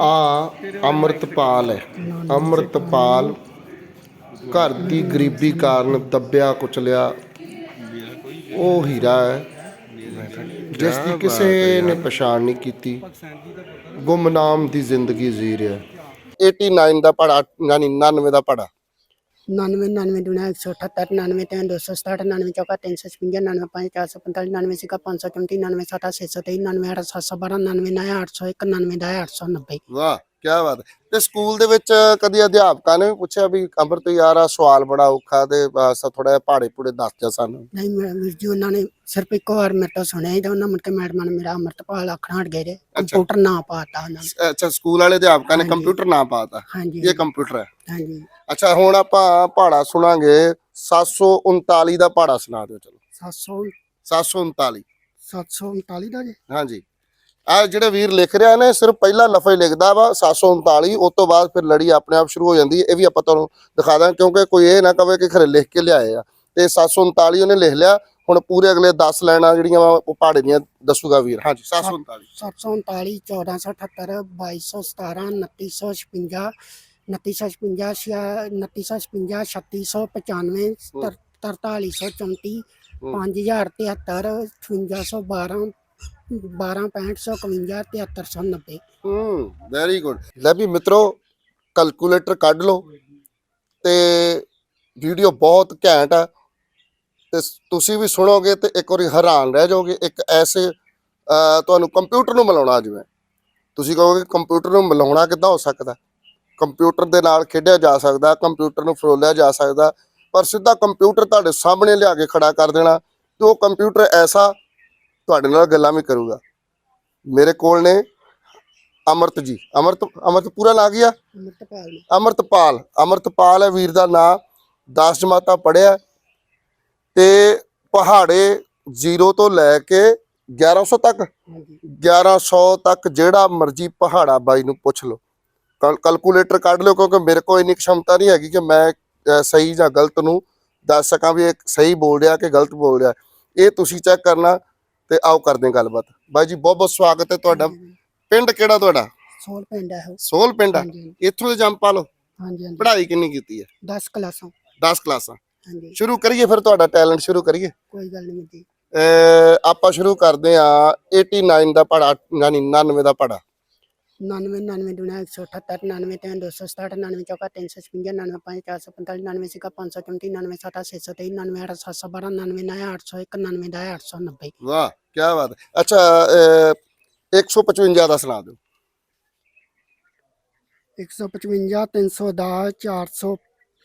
ਆ ਅੰਮ੍ਰਿਤਪਾਲ ਹੈ। ਅੰਮ੍ਰਿਤਪਾਲ ਘਰ ਦੀ ਗਰੀਬੀ ਕਾਰਨ ਦੱਬਿਆ, ਕੁਚਲਿਆ। ਉਹ ਹੀਰਾ ਹੈ, ਜਿਸ ਦੀ ਕਿਸੇ ਨੇ ਪਛਾਣ ਨਹੀਂ ਕੀਤੀ। ਗੁੰਮਨਾਮ ਦੀ ਜ਼ਿੰਦਗੀ ਜੀ ਰਿਹਾ 89 ਦਾ ਪੜਾ, ਯਾਨੀ 99 ਦਾ ਪੜਾ। 99 99 ਦੁਨਾ 178 99 3 267 99 ਚੌਕਾ 356 99 5 445 99 ਸਿਕਾ 534 99 7 623 99 712 99 9 801 99 890 ਵਾਹ। ਕੀ ਬਾਤ ਹੈ। ਤੇ ਸਕੂਲ ਦੇ ਵਿੱਚ ਕਦੀ ਅਧਿਆਪਕਾਂ ਨੇ ਵੀ ਪੁੱਛਿਆ ਵੀ ਅੰਮ੍ਰਿਤ ਯਾਰ ਆ ਸਵਾਲ ਬੜਾ ਔਖਾ ਤੇ ਬਸ ਥੋੜਾ ਜਿਹਾ ਪਹਾੜੇ ਪੂੜੇ ਦੱਸ ਜਾ ਸਾਨੂੰ? ਨਹੀਂ ਵੀਰ ਜੀ ਉਹਨਾਂ ਨੇ ਸਿਰਫ ਇੱਕ ਵਾਰ ਮੇਰੇ ਤੋਂ ਸੁਣਿਆ ਹੀ ਤਾਂ ਉਹਨਾਂ ਮੁੜ ਕੇ ਮੈਡਮਾਂ ਨੇ ਮੇਰਾ ਅੰਮ੍ਰਿਤਪਾਲ ਆਖਣਾ ਹਟ ਗਏ ਰੇ ਕੰਪਿਊਟਰ ਨਾ ਪਾਤਾ ਉਹਨਾਂ ਨੇ। ਅੱਛਾ ਸਕੂਲ ਵਾਲੇ ਅਧਿਆਪਕਾਂ ਨੇ। ਕੰਪਿਊਟਰ ਨਾ ਪਾਤਾ? ਹਾਂਜੀ। ਇਹ ਕੰਪਿਊਟਰ ਹੈ। ਹਾਂਜੀ। ਅੱਛਾ ਹੁਣ ਆਪਾਂ ਪਹਾੜਾ ਸੁਣਾਂਗੇ। 739 ਦਾ ਪਹਾੜਾ ਸੁਣਾ ਦਿਓ ਚਲੋ। 700 739 739 ਦਾ ਜੀ? ਹਾਂਜੀ। ਆ ਜਿਹੜੇ ਵੀਰ ਲਿਖ ਰਿਹਾ ਨੇ ਸਿਰਫ ਪਹਿਲਾ ਲਫ਼ਜ਼ ਲਿਖਦਾ ਵਾ 739 ਉਸ ਤੋਂ ਬਾਅਦ ਫਿਰ ਲੜੀ ਆਪਣੇ ਆਪ ਸ਼ੁਰੂ ਹੋ ਜਾਂਦੀ ਹੈ। ਇਹ ਵੀ ਆਪਾਂ ਤੁਹਾਨੂੰ ਦਿਖਾ ਦਾਂ ਕਿਉਂਕਿ ਕੋਈ ਇਹ ਨਾ ਕਵੇ ਕਿ ਖਰੇ ਲਿਖ ਕੇ ਲਿਆਏ ਆ। ਤੇ 739 ਉਹਨੇ ਲਿਖ ਲਿਆ ਹੁਣ ਪੂਰੇ ਅਗਲੇ 10 ਲਾਈਨਾਂ ਜਿਹੜੀਆਂ ਵਾ ਉਹ ਪਹਾੜੇ ਦੀਆਂ ਦੱਸੂਗਾ ਵੀਰ। ਹਾਂਜੀ 739 739 1478 2217 2956 2956 2956 3695 4334 5073 5612 1265 7390 ਹੂੰ ਵੈਰੀ ਗੁੱਡ ਲੈ ਵੀ ਮਿੱਤਰੋ ਕੈਲਕੂਲੇਟਰ ਕੱਢ ਲਓ ਤੇ ਵੀਡੀਓ ਬਹੁਤ ਘੈਂਟ ਆ। ਤੇ ਤੁਸੀਂ ਵੀ ਸੁਣੋਗੇ ਤੇ ਇੱਕ ਵਾਰੀ ਹੈਰਾਨ ਰਹਿ ਜਾਓਗੇ, ਇੱਕ ਐਸੇ ਤੁਹਾਨੂੰ ਕੰਪਿਊਟਰ ਨੂੰ ਮਿਲਾਉਣਾ ਜਿਵੇਂ। ਤੁਸੀਂ ਕਹੋਗੇ ਕੰਪਿਊਟਰ ਨੂੰ ਮਿਲਾਉਣਾ ਕਿੱਦਾਂ ਹੋ ਸਕਦਾ? ਕੰਪਿਊਟਰ ਦੇ ਨਾਲ ਖੇਡਿਆ ਜਾ ਸਕਦਾ ਕੰਪਿਊਟਰ ਨੂੰ ਫਰੋਲਿਆ ਜਾ ਸਕਦਾ, ਪਰ ਸਿੱਧਾ ਕੰਪਿਊਟਰ ਤੁਹਾਡੇ ਸਾਹਮਣੇ ਲਿਆ ਕੇ ਖੜਾ ਕਰ ਦੇਣਾ। ਤੇ ਉਹ ਕੰਪਿਊਟਰ ਐਸਾ ਤੁਹਾਡੇ ਨਾਲ ਗੱਲਾਂ ਵੀ ਕਰੂਗਾ। ਮੇਰੇ ਕੋਲ ਨੇ ਅਮਰਤ ਜੀ। ਅਮਰਤ ਅਮਰਤ ਪੂਰਾ ਲਾ ਗਿਆ ਅੰਮ੍ਰਿਤਪਾਲ ਨੇ ਅਮਰਤਪਾਲ। ਅਮਰਤਪਾਲ ਹੈ ਵੀਰ ਦਾ ਨਾਂ। 10 ਜਮਾਤਾਂ ਪੜਿਆ ਤੇ ਪਹਾੜੇ 0 ਤੋਂ ਲੈ ਕੇ 1100 ਤੱਕ। ਹਾਂਜੀ। 1100 ਤੱਕ ਜਿਹੜਾ ਮਰਜ਼ੀ ਪਹਾੜਾ ਬਾਈ ਨੂੰ ਪੁੱਛ ਲਓ। ਕਲ- ਕੈਲਕੂਲੇਟਰ ਕੱਢ ਲਿਓ ਕਿਉਂਕਿ ਮੇਰੇ ਕੋਲ ਇੰਨੀ ਖਸ਼ਮਤਾ ਨਹੀਂ ਹੈਗੀ ਕਿ ਮੈਂ ਸਹੀ ਜਾਂ ਗਲਤ ਨੂੰ ਦੱਸ ਸਕਾਂ ਵੀ ਇਹ ਸਹੀ ਬੋਲ ਰਿਹਾ ਕਿ ਗਲਤ ਬੋਲ ਰਿਹਾ। ਇਹ ਤੁਸੀਂ ਚੈੱਕ ਕਰਨਾ। ਤੇ ਆਓ ਕਰਦੇ ਹਾਂ ਗੱਲਬਾਤ। ਬਾਈ ਜੀ ਬਹੁਤ ਬਹੁਤ ਸਵਾਗਤ ਹੈ ਤੁਹਾਡਾ। ਪਿੰਡ ਕਿਹੜਾ ਤੁਹਾਡਾ? ਸੋਲ ਪਿੰਡ ਹੈ ਉਹ। ਸੋਲ ਪਿੰਡ ਆ? ਹਾਂਜੀ ਇੱਥੋਂ ਦੇ ਜੰਮ ਪਾ ਲਓ ਹਾਂਜੀ ਹਾਂਜੀ। ਪੜ੍ਹਾਈ ਕਿੰਨੀ ਕੀਤੀ ਹੈ? 10 ਕਲਾਸਾਂ। 10 ਕਲਾਸਾਂ। ਹਾਂਜੀ। ਸ਼ੁਰੂ ਕਰੀਏ ਫਿਰ ਤੁਹਾਡਾ ਟੈਲੈਂਟ ਸ਼ੁਰੂ ਕਰੀਏ? ਕੋਈ ਗੱਲ ਨਹੀਂ ਮਿਲਦੀ ਅਹ ਆਪਾਂ ਸ਼ੁਰੂ ਕਰਦੇ ਆ 89 ਦਾ ਪੜਾ ਯਾਨੀ 99 ਦਾ ਪੜਾ 99 ਦੁਨਾ 178 99 3 267 99 ਚੌਕਾ 356 95 445 99 ਸਿਕਾ 534 99 ਸਤਾ 623 99 712 99 9 801 99 ਦਾ 890 ਵਾਹ ਕੀ ਬਾਤ ਹੈ ਅੱਛਾ 155 ਦਾ ਸੁਣਾ ਦਿਓ 155 310 400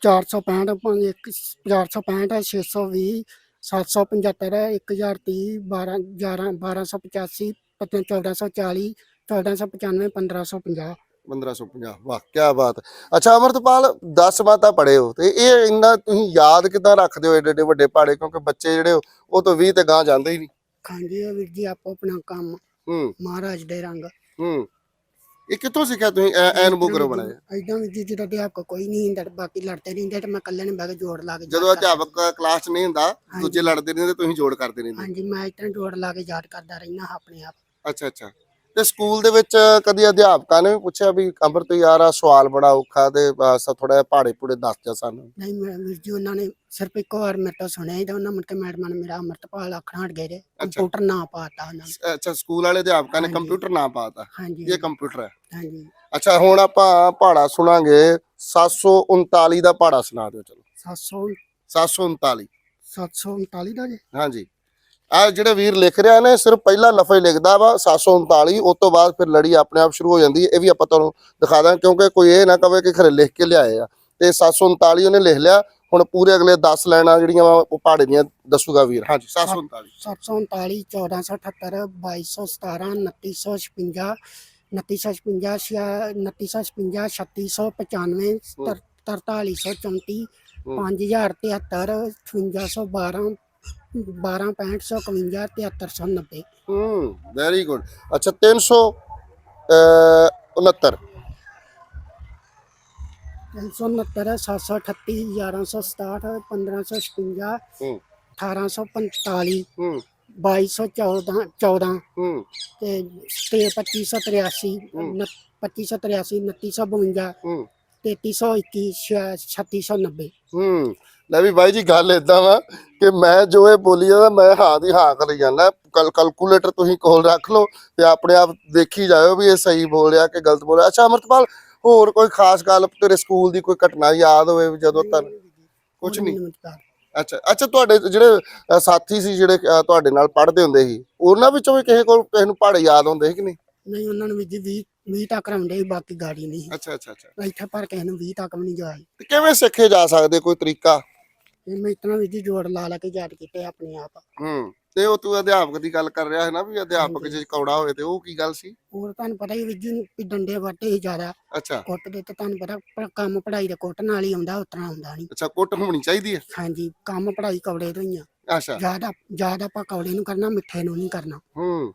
465 465 620 775 1030 12 11 1285 1440 1495 1550 1550 ਵਾਹ ਕੀ ਬਾਤ। ਅੱਛਾ ਅਮਰਤਪਾਲ 10 ਮਾਤਾ ਪੜੇ ਹੋ। ਤੇ ਇਹ ਇੰਨਾ ਤੁਸੀਂ ਯਾਦ ਕਿਦਾਂ ਰੱਖਦੇ ਹੋ ਏਡੇ ਏਡੇ ਵੱਡੇ ਪਾੜੇ? ਕਿਉਂਕਿ ਬੱਚੇ ਜਿਹੜੇ ਉਹ ਤੋਂ 20 ਤੇ ਗਾਂ ਜਾਂਦੇ ਹੀ ਨਹੀਂ। ਖਾਂਦੇ ਆ ਵੀਰ ਆਪੋ ਆਪਣਾ ਕੰਮ। ਹੂੰ। ਮਹਾਰਾਜ ਦੇ ਰੰਗ। ਹੂੰ। ਇਹ ਕਿੱਥੋਂ ਸਿੱਖਿਆ ਤੁਸੀਂ? ਐ- ਐਨ ਬੁਕਰੋ ਬਣਾਇਆ ਐਦਾਂ ਵੀਰ ਜੀ ਜਿਹੜਾ ਤੇ ਕੋਈ ਨਹੀਂ ਹੁੰਦਾ ਬਾਕੀ ਲੜਦੇ ਰਹਿੰਦੇ ਤੇ ਮੈਂ ਇਕੱਲੇ ਨੇ ਬਹਿ ਜੋੜ ਲਾ ਕੇ ਜਦੋਂ ਕਰਦਾ। ਅਧਿਆਪਕ ਕਲਾਸ ਨਹੀਂ ਹੁੰਦਾ ਦੂਜੇ ਲੜਦੇ ਰਹਿੰਦੇ ਤੁਸੀਂ ਜੋੜ ਕਰਦੇ ਰਹਿੰਦੇ ਹਾਂਜੀ ਮੈਂ ਇਸ ਜੋੜ ਲਾ ਕੇ ਯਾਦ ਕਰਦਾ ਰਹਿਣਾ ਆਪਣੇ ਆਪ। ਅੱਛਾ ਅੱਛਾ। ਤੇ ਸਕੂਲ ਦੇ ਵਿੱਚ ਕਦੀ ਅਧਿਆਪਕਾਂ ਨੇ ਵੀ ਪੁੱਛਿਆ ਵੀ ਅੰਮ੍ਰਿਤ ਯਾਰ ਆ ਸਵਾਲ ਬੜਾ ਔਖਾ ਤੇ ਬਸ ਥੋੜਾ ਜਿਹਾ ਪਹਾੜੇ ਪੂੜੇ ਦੱਸ ਜਾ ਸਾਨੂੰ। ਨਹੀਂ ਵੀਰ ਜੀ ਉਹਨਾਂ ਨੇ ਸਿਰਫ ਇੱਕ ਵਾਰ ਮੇਰੇ ਤੋਂ ਸੁਣਿਆ ਹੀ ਤਾਂ ਉਹਨਾਂ ਮੁੜ ਕੇ ਮੈਡਮਾਂ ਨੇ ਮੇਰਾ ਅੰਮ੍ਰਿਤਪਾਲ ਆਖਣਾ ਹਟ ਗਏ ਰੇ ਕੰਪਿਊਟਰ ਨਾ ਪਾਤਾ ਉਹਨਾਂ ਨੇ। ਅੱਛਾ ਸਕੂਲ ਵਾਲੇ ਅਧਿਆਪਕਾਂ ਨੇ। ਕੰਪਿਊਟਰ ਨਾ ਪਾਤਾ? ਹਾਂਜੀ ਇਹ ਕੰਪਿਊਟਰ ਹੈ। ਹਾਂਜੀ। ਅੱਛਾ ਹੁਣ ਆਪਾਂ ਪਹਾੜਾ ਸੁਣਾਂਗੇ। 739 ਦਾ ਪਹਾੜਾ ਸੁਣਾ ਦਿਓ ਚਲੋ। 700 739 739 ਦਾ ਜੀ? ਹਾਂਜੀ। ਆ ਜਿਹੜੇ ਵੀਰ ਲਿਖ ਰਿਹਾ ਨੇ ਸਿਰਫ ਪਹਿਲਾ ਲਫ਼ਜ਼ ਲਿਖਦਾ ਵਾ 739 ਉਸ ਤੋਂ ਬਾਅਦ ਫਿਰ ਲੜੀ ਆਪਣੇ ਆਪ ਸ਼ੁਰੂ ਹੋ ਜਾਂਦੀ ਹੈ। ਇਹ ਵੀ ਆਪਾਂ ਤੁਹਾਨੂੰ ਦਿਖਾ ਦਾਂ ਕਿਉਂਕਿ ਕੋਈ ਇਹ ਨਾ ਕਵੇ ਕਿ ਖਰੇ ਲਿਖ ਕੇ ਲਿਆਏ ਆ। ਤੇ 739 ਉਹਨੇ ਲਿਖ ਲਿਆ ਹੁਣ ਪੂਰੇ ਅਗਲੇ 10 ਲਾਈਨਾਂ ਜਿਹੜੀਆਂ ਉਹ ਪਹਾੜੇ ਦੀਆਂ ਦੱਸੂਗਾ ਵੀਰ। ਹਾਂਜੀ 739 739 1478 2217 2956 2956 2956 3695 4334 5073 5612 1265 7390 ਹੂੰ ਵੈਰੀ ਗੁੱਡ ਅੱਛਾ 300 ਅਹ, 69 369 738 1167 1556 ਹੂੰ। 1845 ਹੂੰ। 2214 14 ਹੂੰ। ਤੇ ਤੇ 2583 ਹੂੰ। 2583 2952 ਹੂੰ। 3321 3690 ਹੂੰ ਲੈ ਵੀ ਬਾਈ ਜੀ ਗੱਲ ਇਦਾਂ ਵਾ ਕਿ ਮੈਂ ਜੋ ਇਹ ਬੋਲੀ ਜਾਂਦਾ ਮੈਂ ਹਾਂ ਦੀ ਹਾਂ ਕਰੀ ਜਾਂਦਾ। ਕਲ ਕੈਲਕੂਲੇਟਰ ਤੁਸੀਂ ਕੋਲ ਰੱਖ ਲਓ ਤੇ ਆਪਣੇ ਆਪ ਦੇਖੀ ਜਾਇਓ ਵੀ ਇਹ ਸਹੀ ਬੋਲ ਰਿਹਾ ਕਿ ਗਲਤ ਬੋਲ ਰਿਹਾ। ਅੱਛਾ ਅਮਰਤਪਾਲ ਹੋਰ ਕੋਈ ਖਾਸ ਗੱਲ ਤੇਰੇ ਸਕੂਲ ਦੀ ਕੋਈ ਘਟਨਾ ਯਾਦ ਹੋਵੇ ਜਦੋਂ ਤਨ ਕੁਝ ਨਹੀਂ। ਅੱਛਾ ਅੱਛਾ ਤੁਹਾਡੇ ਜਿਹੜੇ ਸਾਥੀ ਸੀ ਜਿਹੜੇ ਤੁਹਾਡੇ ਨਾਲ ਪੜ੍ਹਦੇ ਹੁੰਦੇ ਸੀ ਉਹਨਾਂ ਵਿੱਚੋਂ ਵੀ ਕਿਸੇ ਕੋਲ ਕਿਸੇ ਨੂੰ ਪਹਾੜੇ ਯਾਦ ਹੁੰਦੇ ਸੀ ਕਿ ਨਹੀਂ? ਨਹੀਂ ਉਹਨਾਂ ਨੂੰ ਵੀ ਜੀ 20 20 ਤੱਕ ਰਮਦੇ ਬਾਕੀ ਗਾੜੀ ਨਹੀਂ। ਅੱਛਾ ਅੱਛਾ ਅੱਛਾ। ਇੱਥੇ ਪਰ ਕਿਸੇ ਨੂੰ 20 ਤੱਕ ਵੀ ਨਹੀਂ ਗਿਆ ਤੇ ਕਿਵੇਂ ਸਿੱਖੇ ਜਾ ਸਕਦੇ ਕੋਈ ਤਰੀਕਾ? ਇਹ ਮੈਂ ਇਤਨਾ ਵੀ ਜੀ ਜੋੜ ਲਾ ਲਾ ਕੇ ਯਾਦ ਕੀਤੇ ਆਪਣੇ ਆਪ। ਹੂੰ ਤੇ ਉਹ ਤੂੰ ਅਧਿਆਪਕ ਦੀ ਗੱਲ ਕਰ ਰਿਹਾ ਹੈ ਨਾ ਵੀ ਅਧਿਆਪਕ। ਜੇ ਕੌੜਾ ਹੋਵੇ ਤੇ ਉਹ ਕੀ ਗੱਲ ਸੀ? ਹੋਰ ਤੁਹਾਨੂੰ ਪਤਾ ਹੀ ਵੀ ਜੀ ਵੀ ਡੰਡੇ ਵੱਟੇ ਹੀ ਜ਼ਿਆਦਾ। ਅੱਛਾ। ਕੁੱਟ ਦੇ ਤੇ ਤੁਹਾਨੂੰ ਪਤਾ ਪ- ਕੰਮ ਪੜਾਈ ਦੇ ਕੁੱਟ ਨਾਲ ਹੀ ਆਉਂਦਾ ਉਤਨਾ ਆਉਂਦਾ ਨਹੀਂ। ਅੱਛਾ ਕੁੱਟ ਹੋਣੀ ਚਾਹੀਦੀ ਹੈ? ਹਾਂਜੀ ਕੰਮ ਪੜਾਈ ਕੌੜੇ ਤੋਂ ਹੀ ਆ। ਅੱਛਾ। ਜ਼ਿਆਦਾ ਜ਼ਿਆਦਾ ਆਪਾਂ ਕੌੜੇ ਨੂੰ ਕਰਨਾ ਮਿੱਠੇ ਨੂੰ ਨਹੀਂ ਕਰਨਾ। ਹੂੰ।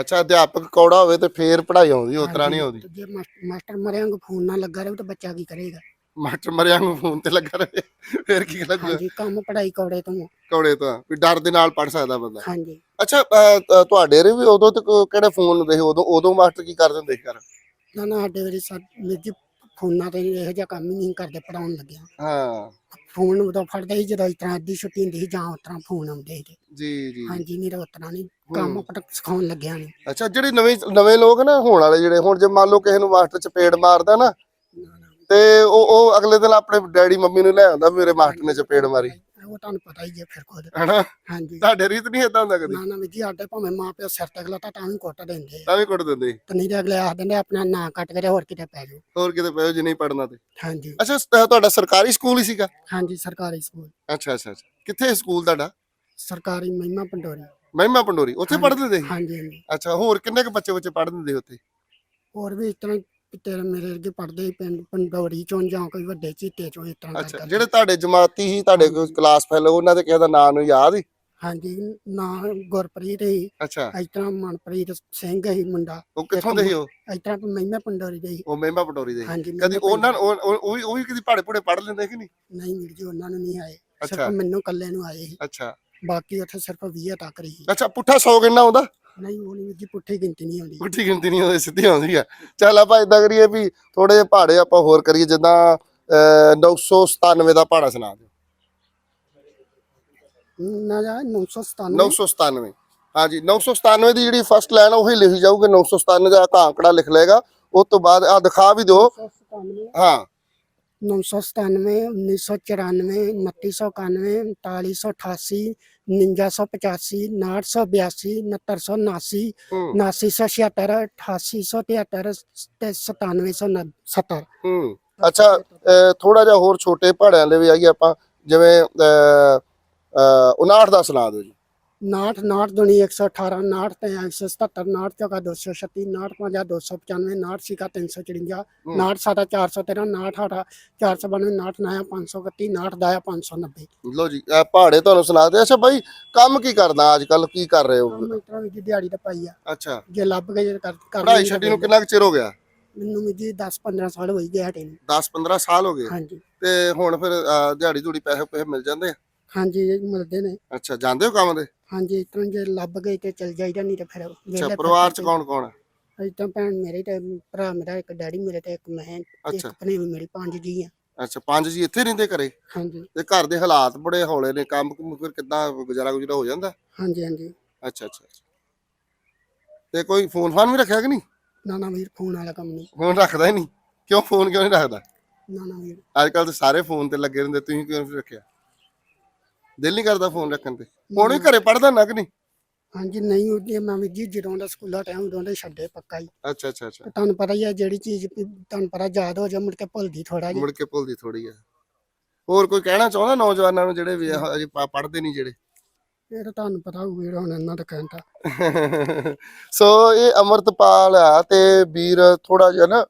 ਅੱਛਾ ਅਧਿਆਪਕ ਕੌੜਾ ਹੋਵੇ ਤੇ ਫੇਰ ਪੜ੍ਹਾਈ ਆਉਂਦੀ ਉਸ ਤਰ੍ਹਾਂ ਨਹੀਂ ਆਉਂਦੀ? ਤੇ ਜੇ ਮਾਸ- ਮਾਸਟਰ ਮਰਿਆਂ ਨੂੰ ਫੋਨ ਨਾਲ ਲੱਗਾ ਰਹੇ ਤਾਂ ਬੱਚਾ ਕੀ ਕਰੇਗਾ? ਮਾਸਟਰ ਮਰਿਆ ਨੂੰ ਫੋਨ ਤੇ ਲੱਗਾ ਰਹੇ ਫੇਰ ਕੀ ਲੱਗੂ? ਹਾਂਜੀ ਕੰਮ ਪੜਾਈ ਕੌੜੇ ਤੋਂ ਆ। ਕੌੜੇ ਤੋਂ ਵੀ ਡਰ ਦੇ ਨਾਲ ਪੜ ਸਕਦਾ ਬੰਦਾ। ਹਾਂਜੀ। ਅੱਛਾ ਅ, ਅ, ਤੁਹਾਡੇ ਰੇ ਵੀ ਉਦੋਂ ਤੱਕ ਕਿਹੜੇ ਫੋਨ ਹੁੰਦੇ ਸੀ? ਉਦੋਂ ਉਦੋਂ ਮਾਸਟਰ ਕੀ ਕਰਦੇ ਹੁੰਦੇ ਸੀ ਘਰ? ਨਾ ਨਾ ਸਾਡੇ ਵੇਲੇ ਸਾ ਜੀ ਫੋਨਾਂ ਤੇ ਇਹੋ ਜਿਹਾ ਕੰਮ ਹੀ ਨਹੀਂ ਕਰਦੇ ਪੜਾਉਣ ਲੱਗਿਆ। ਹਾਂ। ਫੋਨ ਉਦੋਂ ਫੜਦੇ ਸੀ ਜਦੋਂ ਇਸ ਤਰ੍ਹਾਂ ਅੱਧੀ ਛੁੱਟੀ ਹੁੰਦੀ ਸੀ ਜਾਂ ਉਸ ਤਰ੍ਹਾਂ ਫੋਨ ਆਉਂਦੇ ਸੀ। ਜੀ ਜੀ। ਹਾਂਜੀ ਨਹੀਂ ਤਾਂ ਉਸ ਤਰ੍ਹਾਂ ਨਹੀਂ ਕੰਮ ਪਟਕ ਸਿਖਾਉਣ ਲੱਗਿਆ ਨਹੀਂ ਅੱਛਾ ਜਿਹੜੇ ਨਵੇਂ ਨਵੇਂ ਲੋਕ ਨਾ ਹੋਣ ਵਾਲੇ ਜਿਹੜੇ ਹੁਣ ਜੇ ਮੰਨ ਲਓ ਕਿਸੇ ਨੂੰ ਮਾਸਟਰ ਚਪੇੜ ਮਾਰਦਾ ਨਾ ਤੇ ਉਹ ਉਹ ਅਗਲੇ ਦਿਨ ਆਪਣੇ ਡੈਡੀ ਮੰਮੀ ਨੂੰ ਲੈ ਆਉਂਦਾ ਮੇਰੇ ਮਾਸਟਰ ਨੇ ਚਪੇੜ ਮਾਰੀ। ਉਹ ਤੁਹਾਨੂੰ ਪਤਾ ਹੀ ਹੈ ਫਿਰ ਖੁਦ। ਹਨਾ? ਹਾਂਜੀ। ਤੁਹਾਡੇ ਰੀਤ ਨਹੀਂ ਏਦਾਂ ਹੁੰਦਾ ਕਦੀ? ਨਾ ਨਾ ਵੀ ਜੀ ਸਾਡੇ ਭਾਵੇਂ ਮਾਂ ਪਿਓ ਸਿਰ ਤੇ ਗਲਾਤਾ ਤਾਂ ਵੀ ਕੁੱਟ ਦਿੰਦੇ। ਤਾਂ ਵੀ ਕੁੱਟ ਦਿੰਦੇ। ਤੇ ਨਹੀਂ ਤੇ ਅਗਲੇ ਆਖ ਦਿੰਦੇ ਆਪਣਾ ਨਾਂ ਕੱਟ ਕੇ ਹੋਰ ਕਿਤੇ ਪੈ ਜਾਓ। ਹੋਰ ਕਿਤੇ ਪਿਓ ਜੀ ਨਹੀਂ ਪੜਨਾ ਤੇ। ਹਾਂਜੀ। ਅੱਛਾ ਤੁਹਾਡਾ ਸਰਕਾਰੀ ਸਕੂਲ ਹੀ ਸੀਗਾ? ਹਾਂਜੀ ਸਰਕਾਰੀ ਸਕੂਲ। ਅੱਛਾ ਅੱਛਾ ਕਿੱਥੇ ਸਕੂਲ ਤੁਹਾਡਾ? ਸਰਕਾਰੀ ਮਹਿਮਾ ਪੰਡੋਰੀ। ਮਹਿਮਾ ਪੰਡੋਰੀ ਉੱਥੇ। ਪੜ੍ਹਦੇ ਹੁੰਦੇ ਸੀ? ਹਾਂਜੀ ਹਾਂਜੀ। ਅੱਛਾ ਹੋਰ ਕਿੰਨੇ ਕੁ ਬੱਚੇ ਬੱਚੇ ਪੜ੍ਹਦੇ ਹੁੰਦੇ ਉੱਥੇ? ਹੋਰ ਵੀ ਇਸ ਤਰ੍ਹਾਂ ਤੇਰੇ ਮੇਰੇ ਅੱਗੇ ਪੜਦੇ ਪਿੰਡ ਪੰਡੋਰੀ ਚੋਂ ਜਾਂ ਕੋਈ ਵੱਡੇ ਚੀਤੇ ਚੋਂ ਇਸ ਤਰ੍ਹਾਂ ਅੱਛਾ। ਜਿਹੜੇ ਤੁਹਾਡੇ ਜਮਾਤੀ ਸੀ ਤੁਹਾਡੇ ਕੋਈ ਕਲਾਸ ਫੈਲੋ ਉਹਨਾਂ ਦੇ ਕਿਸੇ ਦਾ ਨਾਂ ਨੂੰ ਯਾਦ ਹੀ ਹਾਂਜੀ ਨਾਂ ਗੁਰਪ੍ਰੀਤ ਸੀ। ਅੱਛਾ। ਇਸ ਤਰ੍ਹਾਂ ਮਨਪ੍ਰੀਤ ਸਿੰਘ ਸੀ ਮੁੰਡਾ। ਉਹ ਕਿੱਥੋਂ ਦੇ ਸੀ ਉਹ? ਇਸ ਤਰ੍ਹਾਂ ਮਹਿਮਾ ਪੰਡੋਰੀ ਦੇ ਸੀ। ਉਹ ਮਹਿਮਾ ਪੰਡੋਰੀ ਦੇ। ਹਾਂਜੀ ਕਦੀ ਉਹਨਾਂ ਨੂੰ- ਉਹ ਵੀ ਉਹ ਵੀ ਕਦੀ ਪਹਾੜੇ ਪੂੜੇ ਪੜ੍ਹ ਲੈਂਦੇ ਕਿ ਨਹੀਂ? ਨਹੀਂ ਵੀਰ ਜੀ ਉਹਨਾਂ ਨੂੰ ਨਹੀਂ ਆਏ। ਸਿਰਫ ਮੈਨੂੰ ਕੱਲੇ ਨੂੰ ਆਏ ਸੀ। ਅੱਛਾ। ਬਾਕੀ ਉੱਥੇ ਸਿਰਫ 20 ਤੱਕ ਰਹੀ ਅੱਛਾ ਪੁੱਠਾ 100 ਕਿੰਨਾ ਆਉਂਦਾ? ਨਹੀਂ ਉਹ ਨਹੀਂ ਜੀ ਪੁੱਠੀ ਗਿਣਤੀ ਨਹੀਂ ਆਉਂਦੀ। ਪੁੱਠੀ ਗਿਣਤੀ ਨਹੀਂ ਆਉਂਦੀ ਸਿੱਧੀ ਆਉਂਦੀ ਆ ਚੱਲ ਆਪਾਂ ਇਦਾਂ ਕਰੀਏ ਵੀ ਥੋੜੇ ਜਿਹੇ ਪਹਾੜੇ ਆਪਾਂ ਹੋਰ ਕਰੀਏ ਜਿੱਦਾਂ ਅਹ, 997 ਦਾ ਪਹਾੜਾ ਸੁਣਾ ਦਿਓ। ਨਾ ਜਾ 997 997 ਹਾਂਜੀ 997 ਦੀ ਜਿਹੜੀ ਫਸਟ ਲਾਈਨ ਉਹੀ ਲਿਖੀ ਜਾਊਗੀ। 997 ਦਾ ਆંકੜਾ ਲਿਖ ਲਏਗਾ। ਉਸ ਤੋਂ ਬਾਅਦ ਆ ਦਿਖਾ ਵੀ ਦਿਓ। 997 ਹਾਂ। 997 1994 2991 3988 4985 982 6979 ਹੂੰ। 7976 8873 ਤੇ 9770 ਹੂੰ। ਅੱਛਾ ਥੋੜਾ ਜਿਹਾ ਹੋਰ ਛੋਟੇ ਪਹਾੜਿਆਂ ਦੇ ਵੀ ਆਈਏ ਆਪਾਂ ਜਿਵੇਂ ਅਹ, ਅਹ, 59 ਦਾ ਸੁਣਾ ਦਿਓ ਜੀ। 59 59 ਦੁਨੀ 118 59 ਤੇ 177 59 ਚੌਕਾ 236 59 ਪੰਜਾ 295 59 ਛਿਕਾ 354 59 ਸਾਡਾ 413 59 ਅਠਾਰਾਂ 492 59 ਨਾਇਆ 531 59 ਦਾਇਆ 590 ਲੋ ਜੀ ਇਹ ਪਹਾੜੇ ਤੁਹਾਨੂੰ ਸੁਣਾ ਦੇ ਅੱਛਾ ਬਾਈ ਕੰਮ ਕੀ ਕਰਦਾ ਅੱਜ ਕੱਲ ਕੀ ਕਰ ਰਹੇ ਹੋ? ਕੰਮ ਇਸ ਤਰ੍ਹਾਂ ਵੀ ਜੀ ਦਿਹਾੜੀ ਤਾਂ ਪਾਈ ਆ। ਅੱਛਾ। ਜੇ ਲੱਭ ਗਏ ਜੇ ਕਰ ਕਰ ਪੜ੍ਹਾਈ ਲਈ ਤਾਂ ਛੱਡੀ ਨੂੰ ਕਿੰਨਾ ਕੁ ਚਿਰ ਹੋ ਗਿਆ? ਮੈਨੂੰ ਵੀ ਜੀ 10 15 ਸਾਲ ਹੋਈ ਗਏ ਹਟੇ ਨੂੰ। 10 15 ਸਾਲ ਹੋ ਗਏ? ਹਾਂਜੀ। ਤੇ ਹੁਣ ਫਿਰ ਅਹ, ਦਿਹਾੜੀ ਧੂੜੀ ਪੈਸੇ ਪੈਸੇ ਮਿਲ ਜਾਂਦੇ ਆ? ਹਾਂਜੀ ਇਹ ਮਿਲਦੇ ਨੇ। ਅੱਛਾ ਜਾਂਦੇ ਹੋ ਕੰਮ ਦੇ? ਹਾਂਜੀ ਤਰ੍ਹਾਂ ਜੇ ਲੱਭ ਗਏ ਤੇ ਚਲ ਜਾਈਦਾ ਨਹੀਂ ਤੇ ਫਿਰ ਅੱਛਾ ਪਰਿਵਾਰ ਚ ਕੌਣ ਕੌਣ ਹੈ? ਤਾਂ ਭੈਣ ਮੇਰੇ ਤੇ ਭਰਾ ਮੇਰਾ ਇੱਕ ਡੈਡੀ ਮੇਰੇ ਤੇ ਇੱਕ ਮੈਂ ਇੱਕ ਅੱਛਾ। ਭਨੇ ਮੇਰੀ ਪੰਜ ਜੀ ਆ। ਅੱਛਾ ਪੰਜ ਜੀ ਇੱਥੇ ਰਹਿੰਦੇ ਘਰੇ? ਹਾਂਜੀ। ਤੇ ਘਰ ਦੇ ਹਾਲਾਤ ਬੜੇ ਹੌਲੇ ਨੇ ਕੰਮ ਕੁਮ ਫਿਰ ਕਿੱਦਾਂ ਗੁਜ਼ਾਰਾ ਗੁਜ਼ਰਾ ਹੋ ਜਾਂਦਾ? ਹਾਂਜੀ ਹਾਂਜੀ। ਅੱਛਾ ਅੱਛਾ ਅੱਛਾ। ਤੇ ਕੋਈ ਫੋਨ ਫਾਨ ਵੀ ਰੱਖਿਆ ਕਿ ਨਹੀਂ? ਨਾ ਨਾ ਵੀਰ ਫੋਨ ਵਾਲਾ ਕੰਮ ਨਹੀਂ। ਫੋਨ ਰੱਖਦਾ ਹੀ ਨਹੀਂ। ਕਿਉਂ ਫੋਨ ਕਿਉਂ ਨਹੀਂ ਰੱਖਦਾ? ਨਾ ਨਾ ਵੀਰ। ਅੱਜ ਕੱਲ ਤਾਂ ਸਾਰੇ ਫੋਨ ਤੇ ਲੱਗੇ ਰਹਿੰਦੇ ਤੁਸੀਂ ਕਿਉਂ ਨਹੀਂ ਰੱਖਿਆ? ਦਿਲ ਨਹੀਂ ਕਰਦਾ ਫੋਨ ਰੱਖਣ ਤੇ। ਹੁਣ ਵੀ ਘਰੇ ਪੜਦਾ ਨਾ ਕਿ ਨਹੀਂ? ਹਾਂਜੀ ਨਹੀਂ ਉਹਦੀ ਮੈਂ ਵੀ ਜੀ ਜਦੋਂ ਦਾ ਸਕੂਲਾਂ ਟਾਈਮ ਉਦੋਂ ਦੇ ਛੱਡੇ ਪੱਕਾ ਹੀ। ਅੱਛਾ ਅੱਛਾ ਅੱਛਾ। ਤੁਹਾਨੂੰ ਪਤਾ ਹੀ ਹੈ ਜਿਹੜੀ ਚੀਜ਼ ਵੀ ਤੁਹਾਨੂੰ ਪਤਾ ਯਾਦ ਹੋ ਜਾ ਮੁੜ ਕੇ ਭੁੱਲਦੀ ਥੋੜਾ ਜਿਹਾ। ਮੁੜ ਕੇ ਭੁੱਲਦੀ ਥੋੜੀ ਆ। ਹੋਰ ਕੋਈ ਕਹਿਣਾ ਚਾਹੁੰਦਾ ਨੌਜਵਾਨਾਂ ਨੂੰ ਜਿਹੜੇ ਵੀ ਅਜੇ ਪੜਦੇ ਨਹੀਂ ਜਿਹੜੇ? ਇਹ ਤਾਂ ਤੁਹਾਨੂੰ ਪਤਾ ਹੋਊ ਵੀਰ ਹੁਣ ਇਹਨਾਂ ਦਾ ਕਹਿੰਦਾ ਸੋ ਇਹ ਅਮਰਤਪਾਲ ਆ ਤੇ ਵੀਰ ਥੋੜਾ ਜਿਹਾ ਨਾ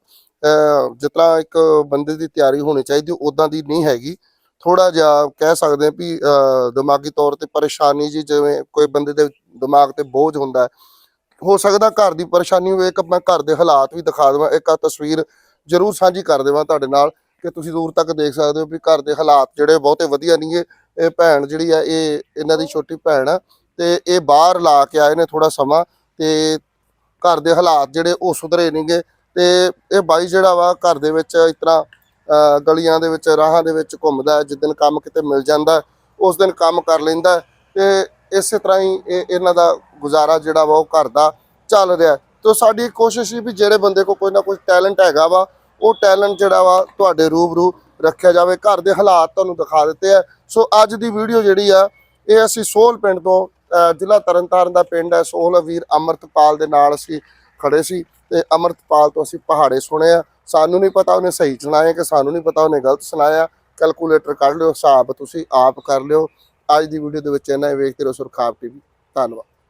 ਅਹ, ਜਿਸ ਤਰ੍ਹਾਂ ਇੱਕ ਬੰਦੇ ਦੀ ਤਿਆਰੀ ਹੋਣੀ ਚਾਹੀਦੀ ਉਦਾਂ ਦੀ ਨਹੀਂ ਹੈਗੀ। ਥੋੜਾ ਜਿਹਾ ਕਹਿ ਸਕਦੇ ਆ ਵੀ ਦਿਮਾਗੀ ਤੌਰ ਤੇ ਪਰੇਸ਼ਾਨੀ ਜੀ ਜਿਵੇਂ ਕੋਈ ਬੰਦੇ ਦੇ ਦਿਮਾਗ ਤੇ ਬੋਝ ਹੁੰਦਾ ਹੋ। ਸਕਦਾ ਘਰ ਦੀ ਪਰੇਸ਼ਾਨੀ ਹੋਵੇ, ਇੱਕ ਮੈਂ ਘਰ ਦੇ ਹਾਲਾਤ ਵੀ ਦਿਖਾ ਦੇਵਾਂ, ਇੱਕ ਆ ਤਸਵੀਰ ਜ਼ਰੂਰ ਸਾਂਝੀ ਕਰ ਦੇਵਾਂ ਤੁਹਾਡੇ ਨਾਲ ਕਿ ਤੁਸੀਂ ਦੂਰ ਤੱਕ ਦੇਖ ਸਕਦੇ ਹੋ ਵੀ ਘਰ ਦੇ ਹਾਲਾਤ ਜਿਹੜੇ ਬਹੁਤੇ ਵਧੀਆ ਨਹੀਂ ਗੇ, ਇਹ ਭੈਣ ਜਿਹੜੀ ਆ, ਇਹ ਇਹਨਾਂ ਦੀ ਛੋਟੀ ਭੈਣ ਆ ਤੇ ਇਹ ਬਾਹਰ ਲਾ ਕੇ ਆਏ ਨੇ ਥੋੜਾ ਸਮਾਂ ਤੇ ਘਰ ਦੇ ਹਾਲਾਤ ਜਿਹੜੇ ਉਹ ਸੁਧਰੇ ਨਹੀਂਗੇ ਤੇ ਇਹ ਬਾਈ ਜਿਹੜਾ ਵਾ ਘਰ ਦੇ ਵਿੱਚ ਇਸ ਤਰ੍ਹਾਂ ਗਲੀਆਂ ਦੇ ਵਿੱਚ, ਰਾਹਾਂ ਦੇ ਵਿੱਚ ਘੁੰਮਦਾ ਹੈ ਜਿੱਦਨ ਕੰਮ ਕਿਤੇ ਮਿਲ ਜਾਂਦਾ ਉਸ ਦਿਨ ਕੰਮ ਕਰ ਲੈਂਦਾ ਹੈ ਤੇ ਇਸੇ ਤਰ੍ਹਾਂ ਹੀ ਇਹ ਇਹਨਾਂ ਦਾ ਗੁਜ਼ਾਰਾ ਜਿਹੜਾ ਵਾ ਉਹ ਘਰ ਦਾ ਚੱਲ ਰਿਹਾ ਹੈ। ਸਾਡੀ ਕੋਸ਼ਿਸ਼ ਸੀ ਵੀ ਜਿਹੜੇ ਬੰਦੇ ਕੋ ਕੋਈ ਨਾ ਕੋਈ ਟੈਲੈਂਟ ਹੈਗਾ ਵਾ, ਉਹ ਟੈਲੈਂਟ ਜਿਹੜਾ ਵਾ ਤੁਹਾਡੇ ਰੂਬਰੂ ਰੱਖਿਆ ਜਾਵੇ। ਘਰ ਦੇ ਹਾਲਾਤ ਤੁਹਾਨੂੰ ਦਿਖਾ ਦਿੱਤੇ ਆ ਸੋ ਅੱਜ ਦੀ ਵੀਡੀਓ ਜਿਹੜੀ ਆ, ਇਹ ਅਸੀਂ ਸੋਹਲ ਪਿੰਡ ਤੋਂ ਅਹ ਜ਼ਿਲ੍ਹਾ ਤਰਨਤਾਰਨ ਦਾ ਪਿੰਡ ਹੈ। ਸੋਹਲ ਵੀਰ ਅਮਰਤਪਾਲ ਦੇ ਨਾਲ ਅਸੀਂ ਖੜੇ ਸੀ ਤੇ ਅਮਰਤਪਾਲ ਤੋਂ ਅਸੀਂ ਪਹਾੜੇ ਸੁਣੇ ਆ। ਸਾਨੂੰ ਨਹੀਂ ਪਤਾ ਉਹਨੇ ਸਹੀ ਸੁਣਾਇਆ ਕਿ ਸਾਨੂੰ ਨਹੀਂ ਪਤਾ ਉਹਨੇ ਗਲਤ ਸੁਣਾਇਆ। ਕੈਲਕੂਲੇਟਰ ਕੱਢ ਲਿਓ, ਹਿਸਾਬ ਤੁਸੀਂ ਆਪ ਕਰ ਲਿਓ। ਅੱਜ ਦੀ ਵੀਡੀਓ ਦੇ ਵਿੱਚ ਇੰਨਾ ਹੀ। ਵੇਖਦੇ ਰਹੋ ਸੁਰਖਾਬ ਟੀਵੀ। ਧੰਨਵਾਦ।